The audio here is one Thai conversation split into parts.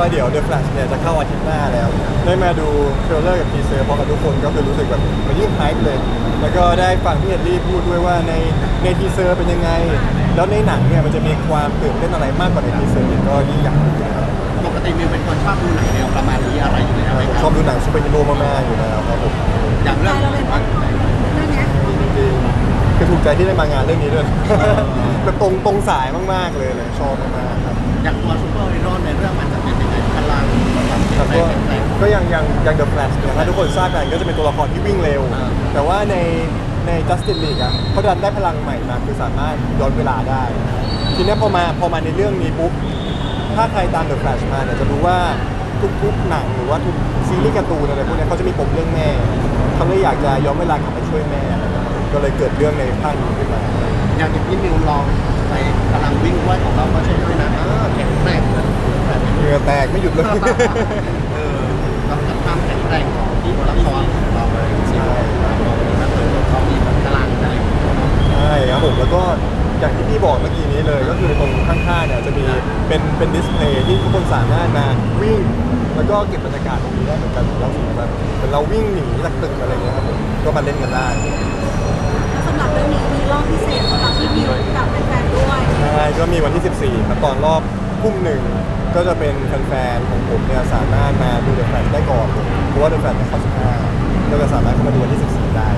ว่าเดี๋ยว The Flash เนี่ยจะเข้าอาทิตย์หน้าแล้ว ได้มาดูเทรลเลอร์กับทีเซอร์พร้อมกับทุกคนก็คือรู้สึกแบบมันยิ่งไฮป์เลย แล้วก็ได้ฟังพี่เอ็ดดี้พูดด้วยว่าในในทีเซอร์เป็นยังไง แล้วในหนังเนี่ยมันจะมีความตื่นเต้นอะไรมากกว่าในทีเซอร์เนี่ยก็ยิ่งอยากดูนะครับปกติมิวเป็นคนชอบดูหนังแนวประมาณนี้อะไรอยู่แล้วไหมผมคชรัอบบดูหนังซูเปอร์ฮีโร่มากๆอยู่แล้วครับผมอย่างเรื่องว่าจริงๆคือถูกใจที่ได้มางานเรื่องนี้ด้วยแบบตรงตรงสายมากๆเลยเลยชอบมากๆครับ อย่างตัวซูเปอร์ฮีโร่ในเรื่องมันจะเป็นยังไงพลังความแต่แข็งแรก็งแข็งแรง ก็ยังยังยัง The Flash เนี่ยถ้าทุกคนทราบกันก็จะเป็นตัวละครที่วิ่งเร็ว อ่า แต่ว่าในใน Justice League อะเขาดันได้พลังใหม่มาคือสามารถย้อนเวลาได้ ทีเนี้ยพอมาพอมาในเรื่องนี้ปุ๊บ ถ้าใครตาม The Flash มาเนี่ยจะรู้ว่าทุกๆหนังหรือว่าทุกซีรีส์การ์ตูนอะไรพวกเนี้ยเขาจะมีปมเรื่องแม่เขาเลยอยากจะย้อนเวลากลับไปช่วยแม่นะครับก็เลยเกิดเรื่องในภาคนี้ขึ้นมา อย่างที่มิวลองไปพลังวิ่งด้วยของเราก็ใช่ด้วยนะอ่าแข็งแรงเลยแบบนี้เหงื่อแตกไม่หยุดเลยเออแล้วกับความแข็งแรงของที่ตัวละครของเราเลยใช่ก็คือเขามีพลังอะไรอย่างเงี้ยใช่ครับผมแล้วก็อย่างที่พี่บอกเมื่อกี้นี้เลยก็คือตรงข้างๆเนี่ยจะมีเป็นเป็นดิสเพลย์ที่ทุกคนสามารถมาวิ่ง แล้วก็เก็บบรรยากาศตรงนี้ได้เหมือนกันเราสมมติแบบเหมือนเราวิ่งหนีจากตึกอะไรเงี้ยครับผมก็มาเล่นกันได้สำหรับเรื่องนี้มี รอบพิเศษสำหรับพี่มิวกับแฟนๆด้วยใช่ก็มีวันที่ 14 ครับตอนรอบทุ่มหนึ่งก็จะเป็นแฟนๆของผมเนี่ยสามารถมาดูเดอะแฟลชได้ก่อนเพราะว่าเดอะแฟลชเนี่ยเข้า15ก็จะสามารถเข้ามาดูวันที่ 14 ได้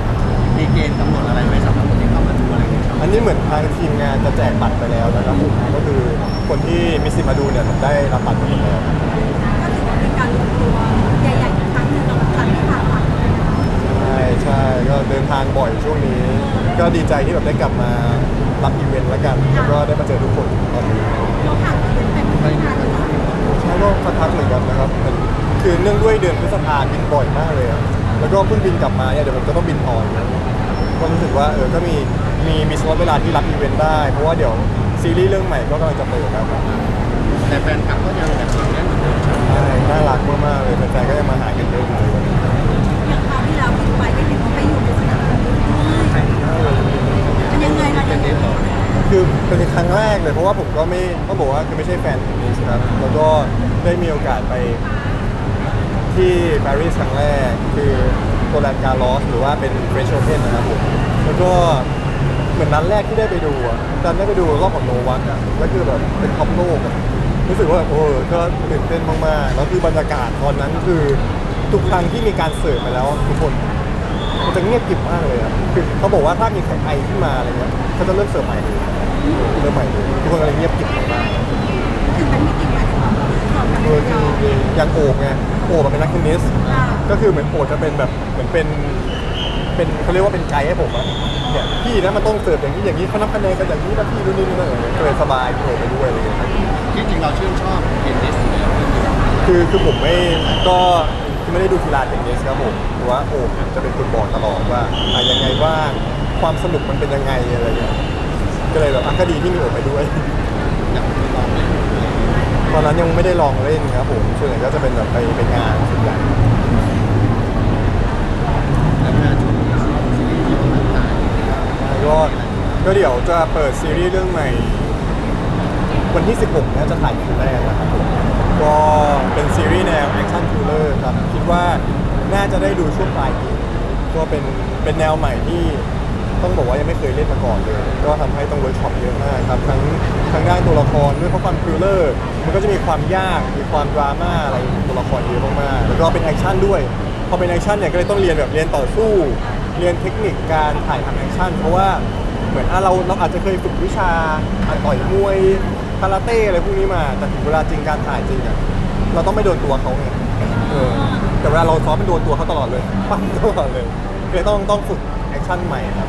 มีเกณฑ์กำหนดอะไรไหมสำหรับคนที่เข้ามาดูอะไรอย่างเงี้ยครับอันนี้เหมือนทางทีมงานจะแจกบัตรไปแล้วนะครับผมก็คือคนที่มีสิทธิ์มาดูเนี่ยได้รับบัตรไปหมดแล้วก็ถือว่าเป็นการรวมตัว ใช่ใช่ก็เดินทางบ่อยช่วงนี้ ก็ดีใจที่แบบได้กลับมารับอีเวนต์แล้วกัน แล้วก็ได้มาเจอทุกคนตอนนี้เราห่างกันเป็นไม่นานเลยนะใช่ก็สักพักเหมือนกันนะครับเหมือนคือเนื่องด้วยเดือนพฤษภาบินบ่อยมากเลยอะแล้วก็เพิ่งบินกลับมาเนี่ยเดี๋ยวผมก็ต้องบินต่ออีกก็รู้สึกว่าเออก็มีมีมีสล็อตเวลาที่รับอีเวนต์ได้ เพราะว่าเดี๋ยวซีรีส์เรื่องใหม่ก็กำลังจะเปิดแล้วครับแต่แฟนคลับก็ยังแบบเหนียวแน่นเหมือนเดิม ใช่ไหมใช่น่ารักมากๆเลย แรกเลยเพราะว่าผมก็ไม่ต้องบอกว่าคือไม่ใช่แฟนเทนนิสครับแล้วก็ได้มีโอกาสไปที่ปารีสครั้งแรก คือโรแลนการ์ลอสหรือว่าเป็นเฟรชโอเพนนะครับผมแล้วก็เหมือนนัดแรกที่ได้ไปดูอะตอนได้ไปดูรอบของโนวัคอะแล้วคือแบบเป็นท็อปโลกอะรู้สึกว่าแบบโอ้ก็ตื่นเต้นมากๆแล้วคือบรรยากาศตอนนั้นคือทุกครั้งที่มีการเสิร์ฟไปแล้วทุกคนมันจะเงียบกริบมากเลยอะคือเขาบอกว่าถ้ามีใครไอขึ้นมาอะไรเงี้ยเขาจะเริ่มเสิร์ฟใหม่เลย เริ่มใหม่เลยทุกคนก็เลยเงียบกริบมากถึงเป็นมิติใหม่ของสอบการๆเรีโดยยนเราที่อย่างโอบไงโอบมันเป็นนักเทนนิสก็คือเหมือนโอบจะเป็นแบบเหมือนเป็นเป็นเขาเรียกว่าเป็นไกด์ให้ผมอะเนี่ยพี่นะมันต้องเสิร์ฟอย่างนี้อย่างนี้เขานับคะแนนกันอย่างนี้นะพี่นู่นนี่นั่นอะไรเงี้ยก็เลยสบายโอบไปด้วยอะไรเงี้ยที่จริงเราชื่นชอบเทนนิสอยู่แล้วคือคือผมไม่ก็ไม่ได้ดูกีฬาเทนนิสครับผมแต่ว่าโอบจะเป็นคนบอกตลอดว่าอะไรยังไงบ้าความสนุกมันเป็นยังไงอะไรเงี้ย ก็เลยแบบอะก็ดีที่มีโอบไปด้วยอยากไปลองเล่นตอนนั้นยังไม่ได้ลองเล่นครับผมส่วนใหญ่ก็จะเป็นแบบไปไปงานส่วนใหญ่แล้วงานชุดซีรีส์ที่มันต่างก็ก็เดี๋ยวจะเปิดซีรีส์เรื่องใหม่ วันที่ 16นะจะถ่ายคิวแรกนะครับผมก็เป็นซีรีส์แนวแอคชั่นทริลเลอร์ครับ คิดว่าน่าจะได้ดูช่วงปลายปีก็เป็นเป็นแนวใหม่ที่ ต้องบอกว่ายังไม่เคยเล่นมาก่อนเลย ก็ทำให้ต้องเวิร์กช็อปเยอะมากครับทั้งทั้งด้านตัวละครด้วยเพราะความทริลเลอร์มันก็จะมีความยากมีความดราม่าอะไรตัวละครเยอะมากๆแล้วก็เป็นแอคชั่นด้วยพอเป็นแอคชั่นเนี่ยก็เลยต้องเรียนแบบเรียนต่อสู้ เรียนเทคนิคการถ่ายทำแอคชั่นเพราะว่าเหมือนอะเราเราอาจจะเคยฝึกวิชาอะต่อยมวยคาราเต้อะไรพวกนี้มา แต่ถึงเวลาจริงการถ่ายจริงอะเราต้องไม่โดนตัวเขาไงเออแต่เวลาเราซ้อมเป็นโดนตัวเขาตลอดเลยปั้งตลอดเลยเลยต้องต้องฝึกแอคชั่นใหม่ครับ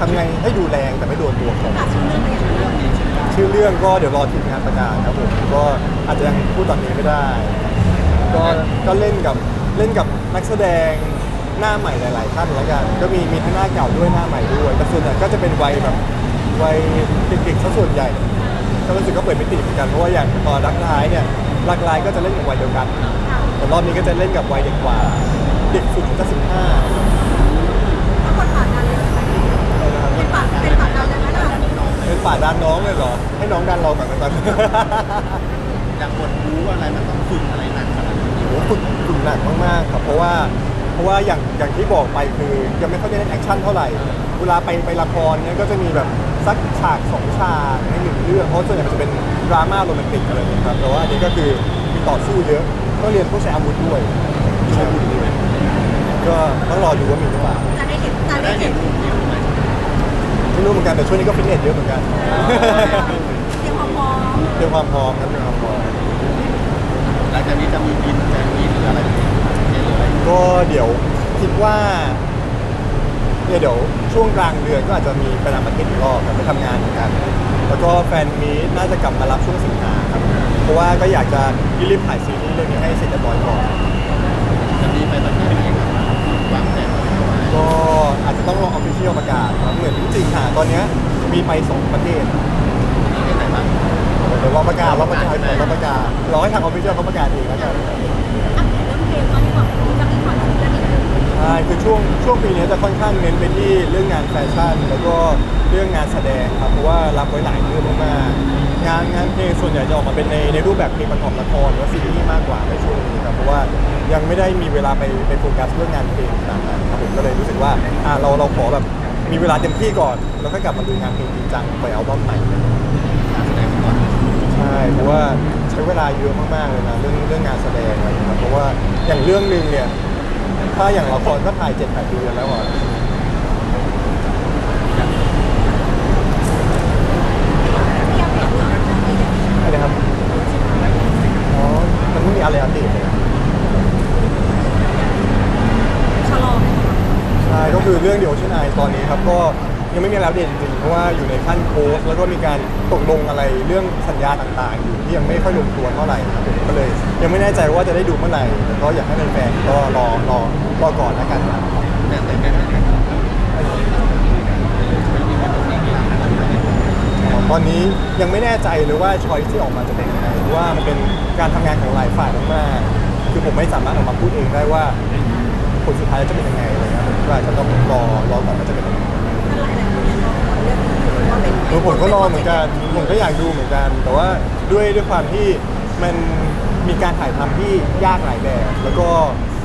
ทำไงให้ดูแรงแต่ไม่โดนตัวเขาตัดชื่อเรื่องไปอย่างเรื่องนี้ชื่อเรื่องก็เดี๋ยวรอทีมงานประกาศครับผมก็อาจจะยังพูดตอนนี้ไม่ได้ ก็ก็เล่นกับเล่นกับนักแสดงหน้าใหม่หลาย ๆ ท่านแล้วกัน ก็มีมีทั้งหน้าเก่าด้วยหน้าใหม่ด้วยแต่ส่วนใหญ่ก็จะเป็นวัยแบบวัยเด็กๆซะส่วนใหญ่ก็รู้สึกก็เปิดมิติเหมือนกันเพราะว่าอย่างตอนรักท้ายเนี่ยรักลายก็จะเล่นกับวัยเดียวกันแต่รอบนี้ก็จะเล่นกับวัยเด็กกว่า เด็กสุดก็สิบห้า ทั้งหมดผ่านการเรียนเป็นผ่านเป็น ผ่านการเรียนไหมล่ะเป็นป่าดันน้องเลยเหรอ ให้น้องดันเราก่อนนะตอนถอย่างบทรู้อะไรมันต้องฝึกอะไรหนักขนาดนี้โอ้โหฝึกฝึกหนักมากๆครับ เพราะว่าเพราะว่าอย่างอย่างที่บอกไปคือยังไม่ค่อยได้เล่นแอคชั่นเท่าไหร่ เวลาไปไปละครเนี่ยก็จะมีแบบสักฉากสองฉากในหนึ่งเรื่องเพราะส่วนใหญ่มันจะเป็นดราม่าโรแมนติกอะไรอย่างเงี้ยครับแต่ว่าอันนี้ก็คือมีต่อสู้เยอะต้องเรียนพวกใช้อาวุธด้วยใช้อาวุธด้วยก็ต้องรอดูว่ามีหรือเปล่าจะได้เห็นจะได้ได้เห็เห็นนรูปนี้ ไหมไม่รู้เหมือนกันแต่ช่วงนี้ก็ฟิตเนสเยอะเหมือนกันเตรียมความพร้อมเตรียมความพร้อมครับเตรียมความพร้อมหลังจากนี้จะมีบินแฟนมีหรืออะไรแบบนี้หรืออะไรก็เดี๋ยวคิดว่าเนี่ยเดี๋ยวช่วงกลางเดือนก็อาจจะมีไปต่างประเทศอีกรอบครับไปทำงานเหมือนกัน แล้วก็แฟนมีตน่าจะกลับมารับช่วงสิงหาครับเพราะว่าก็อยากจะรีบๆถ่ายซีรีส์เรื่องนี้ให้เสร็จเรียบร้อยก่อนจะมีไปประเทศไหนครับวางแผนไว้ไหมก็ อาจจะต้องรอออฟฟิเชียลประกาศครับเหมือนจริงๆค่ะตอนเนี้ยมีไปสองประเทศประเทศไหนบ้างเดี๋ยวรอประกาศรอประกาศก่อนรอประกาศรอให้ทางออฟฟิเชียลเขาประกาศเองแล้วกันอัปเดตเรื่องเพลงตอนนี้บอกจะมีคอนเสิร์ตกันอีกหนึ่งใช่คือช่วงช่วงปีนี้จะค่อนข้างเน้นไปที่เรื่องงานแฟชั่น แล้วก็เรื่องงานแสดงครับเพราะว่ารับไว้หลายเรื่องมากๆ งานงานเพลงส่วนใหญ่จะออกมาเป็นในในรูปแบบเพลงประกอบละครหรือว่าซีรีส์มากกว่าในช่วงนี้ครับเพราะว่ายังไม่ได้มีเวลาไปไปโฟกัสเรื่องงานเพลงขนาดนั้นครับผมก็เลยรู้สึกว่าอ่าเราเราขอแบบมีเวลาเต็มที่ก่อน แล้วก็กลับมาดูงานเพลงจริงจังไปอัลบั้มใหม่การแสดงก่อนใช่เพราะว่าใช้เวลาเยอะมากๆเลยนะเรื่องเรื่องงานแสดงอะไรอย่างเงี้ยครับเพราะว่าอย่างเรื่องหนึ่งเนี่ยถ้าอย่างละครก็ถ่ายเจ็ดแปดเดือนแล้วอะ ที่อัปเดตเรื่องอะไรอย่างเงี้ย อะไรนะครับ อ๋อ มันไม่มีอะไรอัปเดตเลยนะ ชะลอไหมคะ ใช่ ก็ คือเรื่องเดียวช่นไอตอนนี้ครับก็ยังไม่มีอะไรอัปเดตจริงๆเพราะว่าอยู่ในขั้นโพสต์แล้วก็มีการตกลงอะไรเรื่องสัญญาต่างๆอยู่ที่ยังไม่ค่อยลงตัวเท่าไหร่ครับผมก็เลย ยังไม่แน่ใจว่าจะได้ดูเมื่อไหร่แต่ก็อยากให้แฟนๆก็รอรอรอก่อนแล้วกันะแต่แต่แต่แต่อ๋อตอนนี้ยังไม่แน่ใจเลยว่าชอยที่ออกมาจะเป็นยังไงเพราะว่ามันเป็นการทำงานของหลายฝ่ายมากๆคือผมไม่สามารถออกมาพูดเองได้ว่าผลสุดท้ายจะเป็นยังไง ก็อาจจะต้องรอรอก่อนว่าจะเป็นยังไงหลายๆคนยังรอเรื่องนี้อยู่ว่าเป็นเออผมก็รอเหมือนกันผมก็อยากดูเหมือนกัน แต่ว่าด้วยด้วยความที่มันมีการถ่ายทำที่ยากหลายแบบ แล้วก็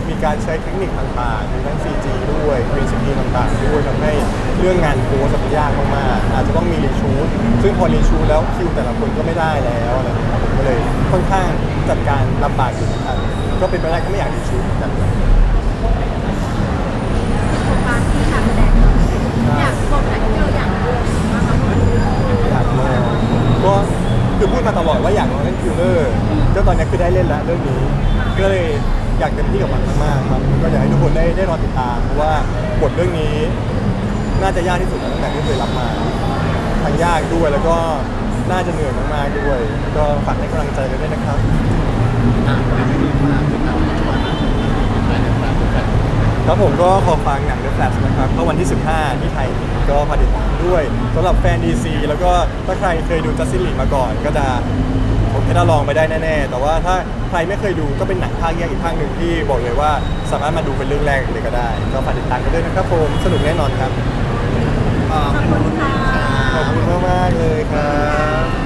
มีการใช้เทคนิคต่างๆมีทั้ง CG ด้วยกรีนสกรีต่างๆด้วยทำให้เรื่องงานโพสมันยากมากๆอาจจะต้องมีรีชูตซึ่งพอรีชูตแล้วคิวแต่ละคนก็ไม่ได้แล้วอะไรอย่างเงี้ยผมก็เลยค่อนข้างจัดการลำบากอยู่เหมือนกันก็เป็นไปได้ก็ไม่อยากรีชูตเหมือนกัน อยากลองก็คือพูดมาตลอดว่าอยากลองเล่นคิลเลอร์ก็ตอนนี้คือได้เล่นแล้วเรื่องนี้ ก็เลยอยากเต็มที่กับมันมากๆครับ ก็อยากให้ทุกคนได้ได้รอติดตามเพราะว่าบทเรื่องนี้ น่าจะยากที่สุดตั้งแต่ที่เคยรับมาทั้งยากด้วยแล้วก็น่าจะเหนื่อยมากๆด้วย ก็ฝากให้กำลังใจกันด้วยนะครับ อะ ครับผมก็ขอฟังหนัง The Flash นะครับก็วันที่ 15 ที่ไทยก็พาติดตามด้วยสำหรับแฟน DC แล้วก็ถ้าใครเคยดู Justice League มาก่อน ก็จะผมแค่ได้ลองไปได้แน่ๆ แต่ว่าถ้าใครไม่เคยดูก็เป็นหนังภาคแยกอีกภาคหนึ่งที่บอกเลยว่าสามารถมาดูเป็นเรื่องแรกเลยก็ได้ ก็ฝากติดตามกันด้วยนะครับผมสนุกแน่นอนครับขอบขอบคุณค่ะขอบคุณมากๆเลยครับ